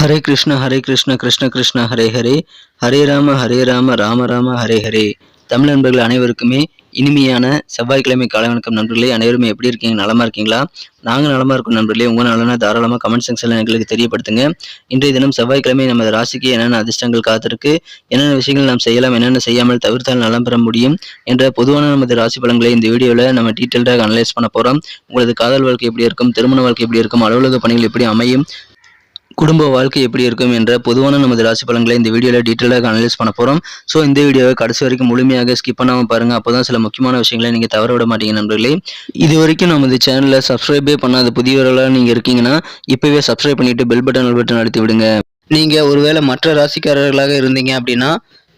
ஹரே கிருஷ்ண ஹரே கிருஷ்ண கிருஷ்ண கிருஷ்ண ஹரே ஹரே. ஹரே ராம ஹரே ராம ராம ராம ஹரே ஹரே. தமிழ் நண்பர்கள் அனைவருக்குமே இனிமையான செவ்வாய்க்கிழமை காலை வணக்கம் நண்பர்களே. அனைவருமே எப்படி இருக்கீங்க? நலமா இருக்கீங்களா? நாங்கள் நலமா இருக்கும் நண்பர்களே. உங்கள் நலனா தாராளமாக கமெண்ட் செக்ஷனில் எங்களுக்கு தெரியப்படுத்துங்க. இன்றைய தினம் செவ்வாய்க்கிழமை நமது ராசிக்கு என்னென்ன அதிர்ஷ்டங்கள் காத்திருக்கு என்னென்ன விஷயங்கள் நாம் செய்யலாம் என்னென்ன செய்யாமல் தவிர்த்தால் நலம் பெற முடியும் என்ற பொதுவான நமது ராசி பலன்களை இந்த வீடியோவில் நம்ம டீட்டெயில்டாக அனலைஸ் பண்ண போகிறோம் உங்களது காதல் வாழ்க்கை எப்படி இருக்கும் திருமண வாழ்க்கை எப்படி இருக்கும் அலுவலக பணிகள் எப்படி அமையும் குடும்ப வாழ்க்கை எப்படி இருக்கும் என்ற பொதுவான நமது ராசி பலன்களை இந்த வீடியோவில் டீட்டெயிலாக அனலைஸ் பண்ண போகிறோம் ஸோ இந்த வீடியோவை கடைசி வரைக்கும் முழுமையாக ஸ்கிப் பண்ணாமல் பாருங்கள் அப்போ தான் சில முக்கியமான விஷயங்களை நீங்கள் தவற விட மாட்டீங்க நண்பர்களே. இது வரைக்கும் நமது சேனலில் சப்ஸ்கிரைபே பண்ணாத புதியவர்களாக நீங்கள் இருக்கீங்கன்னா இப்போவே சப்ஸ்கிரைப் பண்ணிவிட்டு பெல் பட்டன் பட்டன் அழுத்தி விடுங்க. நீங்கள் ஒருவேளை மற்ற ராசிக்காரர்களாக இருந்தீங்க அப்படின்னா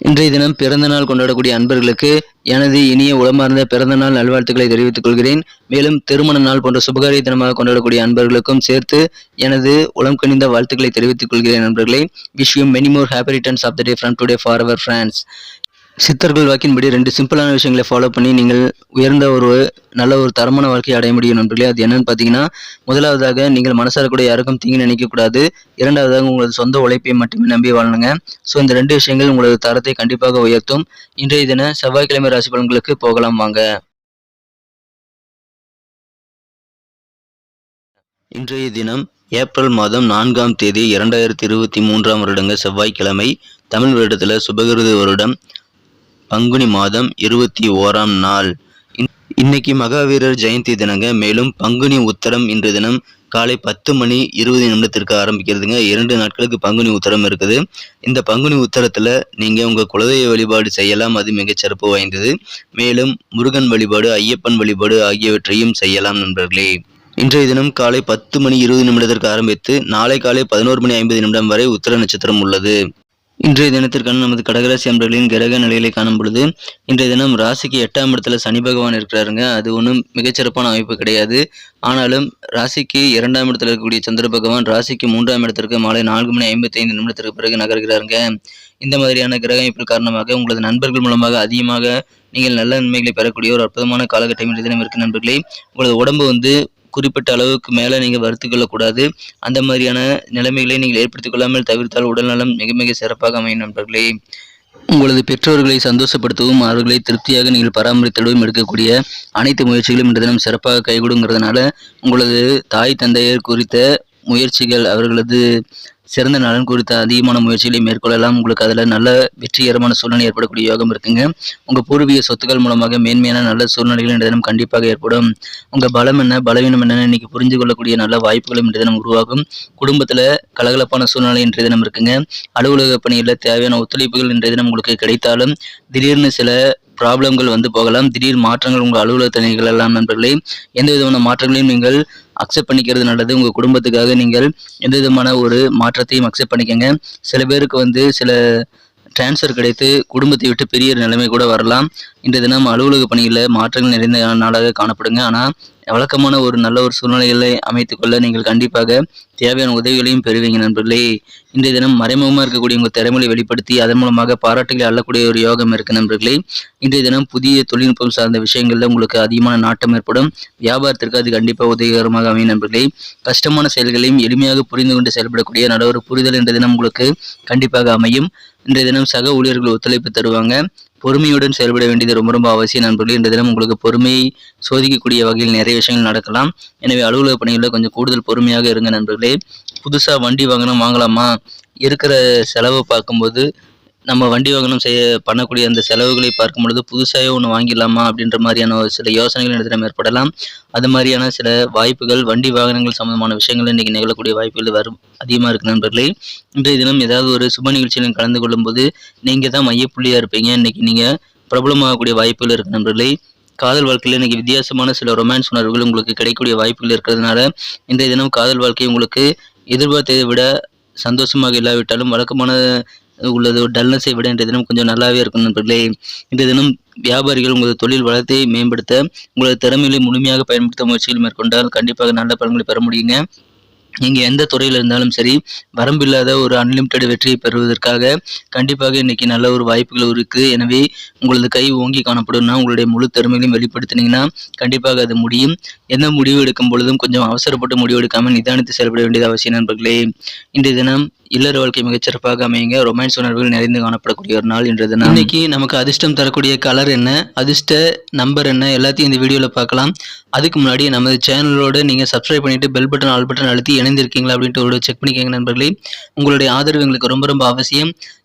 இன்றைய தினம் பிறந்த நாள் கொண்டாடக்கூடிய அன்பர்களுக்கு எனது இனிய உளமார்ந்த பிறந்த நாள் நல்வாழ்த்துக்களை தெரிவித்துக் கொள்கிறேன். மேலும் திருமண நாள் போன்ற சுபகாரிய தினமாக கொண்டாடக்கூடிய அன்பர்களுக்கும் சேர்த்து எனது உளம் கணிந்த வாழ்த்துக்களை தெரிவித்துக் கொள்கிறேன் நண்பர்களே wish you many more happy returns of the day from today for our friends சித்தர்கள் வாக்கின்படி ரெண்டு சிம்பிளான விஷயங்களை ஃபாலோ பண்ணி நீங்கள் உயர்ந்த ஒரு நல்ல ஒரு தரமான வாழ்க்கையை அடைய முடியும் நண்பர்களே. அது என்னன்னு பார்த்தீங்கன்னா முதலாவதாக நீங்கள் மனசார கூட யாருக்கும் தீங்கு நினைக்கக்கூடாது இரண்டாவதாக உங்களது சொந்த உழைப்பை மட்டுமே நம்பி வாழணுங்க ஸோ இந்த ரெண்டு விஷயங்கள் உங்களது தரத்தை கண்டிப்பாக உயர்த்தும். இன்றைய தின செவ்வாய்க்கிழமை ராசி பலன்களுக்கு போகலாம் வாங்க. இன்றைய தினம் ஏப்ரல் மாதம் நான்காம் தேதி இரண்டாயிரத்தி இருபத்தி மூன்றாம் வருடங்க செவ்வாய்க்கிழமை. தமிழ் வருடத்தில் சுபகிருது வருடம். பங்குனி மாதம் இருபத்தி ஓராம் நாள். இன்- இன்னைக்கு மகாவீரர் ஜெயந்தி தினங்க மேலும் பங்குனி உத்தரம் இன்று தினம் காலை பத்து மணி இருபது நிமிடத்திற்கு ஆரம்பிக்கிறதுங்க. இரண்டு நாட்களுக்கு பங்குனி உத்தரம் இருக்குது. இந்த பங்குனி உத்தரத்தில் நீங்கள் உங்கள் குலதெய்வ வழிபாடு செய்யலாம் அது மிகச்சிறப்பு வாய்ந்தது. மேலும் முருகன் வழிபாடு ஐயப்பன் வழிபாடு ஆகியவற்றையும் செய்யலாம் நண்பர்களே. இன்றைய தினம் காலை பத்து மணி இருபது நிமிடத்திற்கு ஆரம்பித்து நாளை காலை பதினோரு மணி ஐம்பது நிமிடம் வரை உத்தர நட்சத்திரம் உள்ளது. இன்றைய தினத்திற்கான நமது கடகராசி அன்பர்களின் கிரக நிலைகளை காணும் பொழுது இன்றைய தினம் ராசிக்கு எட்டாம் இடத்துல சனி பகவான் இருக்கிறாருங்க. அது ஒன்றும் மிகச்சிறப்பான அமைப்பு கிடையாது. ஆனாலும் ராசிக்கு இரண்டாம் இடத்துல இருக்கக்கூடிய சந்திர பகவான் ராசிக்கு மூன்றாம் இடத்திற்கு மாலை நான்கு மணி ஐம்பத்தி ஐந்து நிமிடத்திற்கு பிறகு நகர்கிறாருங்க. இந்த மாதிரியான கிரக அமைப்பு காரணமாக உங்களது நண்பர்கள் மூலமாக அதிகமாக நீங்கள் நல்ல நன்மைகளை பெறக்கூடிய ஒரு அற்புதமான காலகட்டம் இன்றைய தினம் இருக்கு நண்பர்களே. உங்களது உடம்பு வந்து குறிப்பிட்ட அளவுக்கு மேலே நீங்கள் வருத்திக் கொள்ளக்கூடாது அந்த மாதிரியான நிலைமைகளை நீங்கள் ஏற்படுத்திக் கொள்ளாமல் தவிர்த்தால் உடல்நலம் மிக மிக சிறப்பாக அமையும் நண்பர்களே. உங்களது பெற்றோர்களை சந்தோஷப்படுத்தவும் அவர்களை திருப்தியாக நீங்கள் பராமரித்தலும் எடுக்கக்கூடிய அனைத்து முயற்சிகளும் இன்று தினம் சிறப்பாக கைகூடுங்கிறதுனால உங்களது தாய் தந்தையர் குறித்த முயற்சிகள் அவர்களது சிறந்த நலன் குறித்த அதிகமான முயற்சிகளை மேற்கொள்ளலாம். உங்களுக்கு அதில் நல்ல வெற்றிகரமான சூழ்நிலை ஏற்படக்கூடிய யோகம் இருக்குங்க. உங்கள் பூர்வீக சொத்துக்கள் மூலமாக மேன்மையான நல்ல சூழ்நிலைகள் இந்த தினம் கண்டிப்பாக ஏற்படும். உங்கள் பலம் என்ன? பலவீனம் என்னன்னு இன்னைக்கு புரிஞ்சு கொள்ளக்கூடிய நல்ல வாய்ப்புகளும் இன்றைய தினம் உருவாகும். குடும்பத்தில் கலகலப்பான சூழ்நிலை இன்றைய தினம் இருக்குங்க. அலுவலக பணியில் தேவையான ஒத்துழைப்புகள் இன்றைய தினம் உங்களுக்கு கிடைத்தாலும் திடீர்னு சில ப்ராப்ளங்கள் வந்து போகலாம். திடீர் மாற்றங்கள் உங்கள் அலுவலகத்தில் எல்லாம் நண்பர்களே. எந்த விதமான மாற்றங்களையும் நீங்கள் அக்செப்ட் பண்ணிக்கிறது நல்லது. உங்கள் குடும்பத்துக்காக நீங்கள் எந்த விதமான ஒரு மாற்றத்தையும் அக்செப்ட் பண்ணிக்கங்க. சில பேருக்கு வந்து சில டிரான்ஸ்ஃபர் கிடைத்து குடும்பத்தை விட்டு பெரிய நிலைமை கூட வரலாம். இன்றைய தினம் அலுவலக பணியில் மாற்றங்கள் நிறைந்த நாளாக காணப்படுங்க. ஆனால் வழக்கமான ஒரு நல்ல ஒரு சூழ்நிலைகளை அமைத்துக்கொள்ள நீங்கள் கண்டிப்பாக தேவையான உதவிகளையும் பெறுவீங்க நண்பர்களே. இன்றைய தினம் மறைமுகமாக இருக்கக்கூடிய உங்கள் திறமையை வெளிப்படுத்தி அதன் மூலமாக பாராட்டுகளை அள்ளக்கூடிய ஒரு யோகம் இருக்கு நண்பர்களே. இன்றைய தினம் புதிய தொழில்நுட்பம் சார்ந்த விஷயங்களில் உங்களுக்கு அதிகமான நாட்டம் ஏற்படும். வியாபாரத்திற்கு அது கண்டிப்பாக உதவிகரமாக அமையும் நண்பர்களே. கஷ்டமான செயல்களையும் எளிமையாக புரிந்து கொண்டு செயல்படக்கூடிய நல்ல ஒரு புரிதல் இன்றைய தினம் உங்களுக்கு கண்டிப்பாக அமையும். இன்றைய தினம் சக ஊழியர்கள் ஒத்துழைப்பு தருவாங்க. பொறுமையுடன் செயல்பட வேண்டியது ரொம்ப ரொம்ப அவசியம் நண்பர்களே. இந்த தினம் உங்களுக்கு பொறுமையை சோதிக்கக்கூடிய வகையில் நிறைய விஷயங்கள் நடக்கலாம். எனவே அலுவலக பணிகளில் கொஞ்சம் கூடுதல் பொறுமையாக இருங்க நண்பர்களே. புதுசாக வண்டி வாங்கணும் வாங்கலாமா? இருக்கிற செலவை பார்க்கும்போது நம்ம வண்டி வாகனம் செய்ய பண்ணக்கூடிய அந்த செலவுகளை பார்க்கும் பொழுது புதுசாகவே ஒன்று வாங்கிடலாமா அப்படின்ற மாதிரியான ஒரு சில யோசனைகள் இடத்துல ஏற்படலாம் அது மாதிரியான சில வாய்ப்புகள் வண்டி வாகனங்கள் சம்பந்தமான விஷயங்கள் இன்றைக்கி நிகழக்கூடிய வாய்ப்புகள் வரும். அதிகமாக இருக்குது நண்பர்களே. இன்றைய தினம் ஏதாவது ஒரு சுப நிகழ்ச்சியில் கலந்து கொள்ளும்போது நீங்கள் தான் மையப்புள்ளியாக இருப்பீங்க. இன்றைக்கி நீங்கள் பிரபலமாகக்கூடிய வாய்ப்புகள் இருக்குது நண்பர்களே. காதல் வாழ்க்கையில் இன்றைக்கி வித்தியாசமான சில ரொமான்ஸ் உணர்வுகள் உங்களுக்கு கிடைக்கக்கூடிய வாய்ப்புகள் இருக்கிறதுனால இன்றைய தினம் காதல் வாழ்க்கை உங்களுக்கு எதிர்பார்த்ததை விட சந்தோஷமாக இல்லாவிட்டாலும் வழக்கமான உள்ளது டல்னஸை விட இன்றைய தினம் கொஞ்சம் நல்லாவே இருக்கும் நண்பர்களே. இன்றைய தினம் வியாபாரிகள் உங்களது தொழில் வளத்தை மேம்படுத்த உங்களது திறமைகளை முழுமையாக பயன்படுத்த முயற்சிகள் மேற்கொண்டால் கண்டிப்பாக நல்ல பலன்களை பெற முடியுங்க. நீங்கள் எந்த துறையில் இருந்தாலும் சரி வரம்பில்லாத ஒரு அன்லிமிட்டெட் வெற்றியை பெறுவதற்காக கண்டிப்பாக இன்னைக்கு நல்ல ஒரு வாய்ப்புகள் இருக்குது எனவே உங்களது கை ஓங்கி காணப்படும்னா உங்களுடைய முழு திறமைகளையும் வெளிப்படுத்தினீங்கன்னா கண்டிப்பாக அது முடியும். எந்த முடிவு எடுக்கும் பொழுதும் கொஞ்சம் அவசரப்பட்டு முடிவு எடுக்காமல் நிதானித்து செயல்பட வேண்டியது அவசியம் நண்பர்களே. இன்றைய தினம் இல்லற வாழ்க்கை மிகச்சிறப்பாக அமையுங்க. ரொமான்ஸ் உணர்வுகள் நிறைந்து காணப்படக்கூடிய ஒரு நாள் என்றது இன்னைக்கு நமக்கு அதிர்ஷ்டம் தரக்கூடிய கலர் என்ன? அதிர்ஷ்ட நம்பர் என்ன? எல்லாத்தையும் இந்த வீடியோவில் பார்க்கலாம். அதுக்கு முன்னாடி நமது சேனலோட நீங்கள் சப்ஸ்கிரைப் பண்ணிட்டு பெல் பட்டன் ஆல் பட்டன் அழுத்தி இணைந்திருக்கீங்களா அப்படின்ட்டு ஒரு செக் பண்ணிக்கோங்க நண்பர்களே. உங்களுடைய ஆதரவு எங்களுக்கு ரொம்ப ரொம்ப அவசியம்.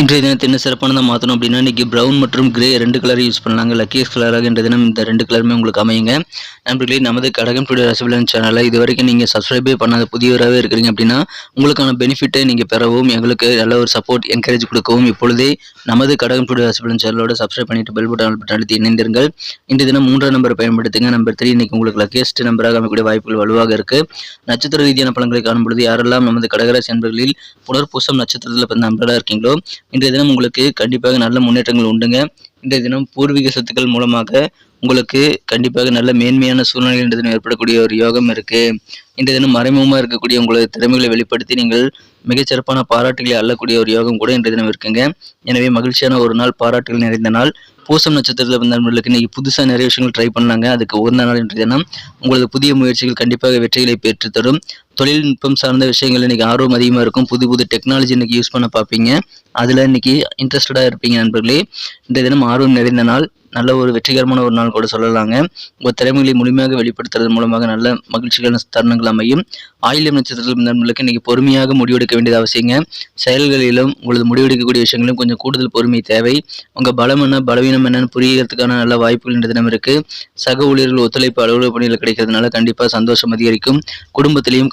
இன்றைய தினத்தை என்ன சிறப்பானதாக மாற்றணும் அப்படின்னா இன்றைக்கி ப்ரௌன் மற்றும் கிரே ரெண்டு கலர் யூஸ் பண்ணலாங்க. லக்கியஸ் கலராக இன்றைய தினம் இந்த ரெண்டு கலருமே உங்களுக்கு அமையுங்க. நண்பர்களே நமது கடகம் டுடே ரசபிலன் சேனலை இது வரைக்கும் நீங்கள் சப்ஸ்கிரைபே பண்ணாத புதியவராகவே இருக்கிறீங்க அப்படின்னா உங்களுக்கான பெனிஃபிட்டை நீங்கள் பெறவும் எங்களுக்கு நல்ல ஒரு சப்போர்ட் என்கரேஜ் கொடுக்கவும் இப்பொழுதே நமது கடகம் டுடே ரசபிலன் சேனலோட சப்ஸ்கிரைப் பண்ணிட்டு பெல் பட்டன் பட்டன் அழுத்தி இணைந்திருங்கள். இன்றைய தினம் மூன்றாம் நம்பரை பயன்படுத்துங்க. நம்பர் த்ரீ இன்னைக்கு உங்களுக்கு லக்கியஸ்ட் நம்பராக அமைக்கக்கூடிய வாய்ப்புகள் வலுவாக இருக்குது நட்சத்திர ரீதியான பழங்களை காணும் பொழுது யாரெல்லாம் நமது கடகராசி புலர் புனர்பூசம் நட்சத்திரத்தில் பிறந்த நண்பர்களாக இருக்கீங்களோ இன்றைய தினம் உங்களுக்கு கண்டிப்பாக நல்ல முன்னேற்றங்கள் உண்டுங்க. இன்றைய தினம் பூர்வீக சொத்துக்கள் மூலமாக உங்களுக்கு கண்டிப்பாக நல்ல மேன்மையான சூழ்நிலை இன்றைய தினம் ஏற்படக்கூடிய ஒரு யோகம் இருக்கு. இன்றைய தினம் மறைமுகமாக இருக்கக்கூடிய உங்களது திறமைகளை வெளிப்படுத்தி நீங்கள் மிகச்சிறப்பான பாராட்டுகளை அள்ளக்கூடிய ஒரு யோகம் கூட இன்றைய தினம் இருக்குங்க. எனவே மகிழ்ச்சியான ஒரு நாள் பாராட்டுகள் நிறைந்த நாள். பூசம் நட்சத்திரத்தில் வந்த நண்பர்களுக்கு இன்றைக்கி புதுசாக நிறைய விஷயங்கள் ட்ரை பண்ணாங்க அதுக்கு உகந்த நாள் இன்றைய தினம். உங்களது புதிய முயற்சிகள் கண்டிப்பாக வெற்றிகளை பெற்றுத்தரும். தொழில்நுட்பம் சார்ந்த விஷயங்கள் இன்னைக்கு ஆர்வம் அதிகமாக இருக்கும். புது புது டெக்னாலஜி இன்னைக்கு யூஸ் பண்ண பார்ப்பீங்க. அதில் இன்னைக்கு இன்ட்ரெஸ்டடாக இருப்பீங்க நண்பர்களே. இந்த தினம் ஆர்வம் நிறைந்த நாள். நல்ல ஒரு வெற்றிகரமான ஒரு நாள் கூட சொல்லலாங்க. உங்கள் திறமைகளை முழுமையாக வெளிப்படுத்துறது மூலமாக நல்ல மகிழ்ச்சிகளான தருணங்கள் அமையும். ஆயிலம் நட்சத்திரத்தில் நண்பர்களுக்கு இன்னைக்கு பொறுமையாக முடிவெடுக்க வேண்டியது அவசியங்க. செயல்களிலும் உங்களது முடிவெடுக்கக்கூடிய விஷயங்களும் கொஞ்சம் கூடுதல் பொறுமை தேவை. உங்கள் பலம் என்ன பலவீனம் என்னன்னு புரியறதுக்கான நல்ல வாய்ப்புகள் இந்த தினம் இருக்கு. சக ஊழியர்கள் ஒத்துழைப்பு அலுவலக பணிகள் கிடைக்கிறதுனால கண்டிப்பாக சந்தோஷம் அதிகரிக்கும். குடும்பத்திலையும்